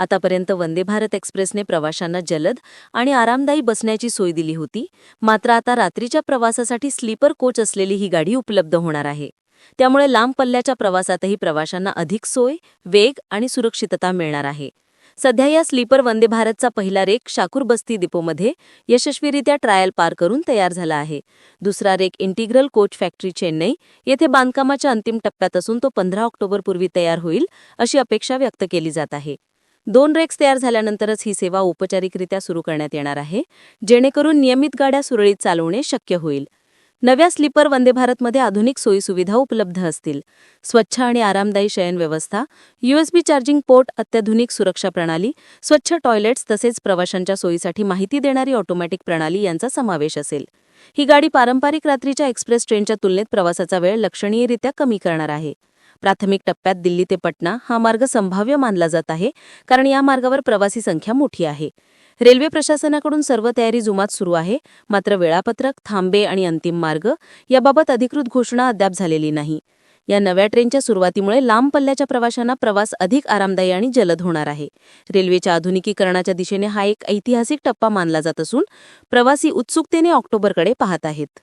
आतापर्यंत वंदे भारत एक्सप्रेसने प्रवाशांना जलद आणि आरामदायी बसण्याची सोय दिली होती. मात्र आता रात्रीच्या प्रवासासाठी स्लीपर कोच असलेली ही गाडी उपलब्ध होणार आहे. त्यामुळे लांब पल्ल्याच्या प्रवासातही प्रवाशांना अधिक सोय वेग आणि सुरक्षितता मिळणार आहे. सध्या या स्लीपर वंदे भारतचा पहिला रेक शाकूर बस्ती डिपोमध्ये यशस्वीरित्या ट्रायल पार करून तयार झाला आहे. दुसरा rake integral coach factory Chennai येथे बांधकामाच्या अंतिम टप्प्यात असून तो पंधरा ऑक्टोबरपूर्वी तयार होईल अशी अपेक्षा व्यक्त केली जात आहे. दोन रेक्स तयार झाल्यानंतरच ही सेवा औपचारिकरित्या सुरू करण्यात येणार आहे जेणेकरून नियमित गाड्या सुरळीत चालवणे शक्य होईल. नव्या स्लीपर वंदे भारतमध्ये आधुनिक सोयीसुविधा उपलब्ध असतील. स्वच्छ आणि आरामदायी शयन व्यवस्था यूएसबी चार्जिंग पोर्ट अत्याधुनिक सुरक्षा प्रणाली स्वच्छ टॉयलेट्स तसेच प्रवाशांच्या सोयीसाठी माहिती देणारी ऑटोमॅटिक प्रणाली यांचा समावेश असेल. ही गाडी पारंपरिक रात्रीच्या एक्सप्रेस ट्रेनच्या तुलनेत प्रवासाचा वेळ लक्षणीयरित्या कमी करणार आहे. प्राथमिक टप्प्यात दिल्ली ते पटना हा मार्ग संभाव्य मानला जात आहे कारण या मार्गावर प्रवासी संख्या मोठी आहे. रेल्वे प्रशासनाकडून सर्व तयारी जुमात सुरू आहे मात्र वेळापत्रक थांबे आणि अंतिम मार्ग याबाबत अधिकृत घोषणा अद्याप झालेली नाही. या नव्या ट्रेनच्या सुरुवातीमुळे लांब पल्ल्याच्या प्रवाशांना प्रवास अधिक आरामदायी आणि जलद होणार आहे. रेल्वेच्या आधुनिकीकरणाच्या दिशेने हा एक ऐतिहासिक टप्पा मानला जात असून प्रवासी उत्सुकतेने ऑक्टोबरकडे पाहत आहेत.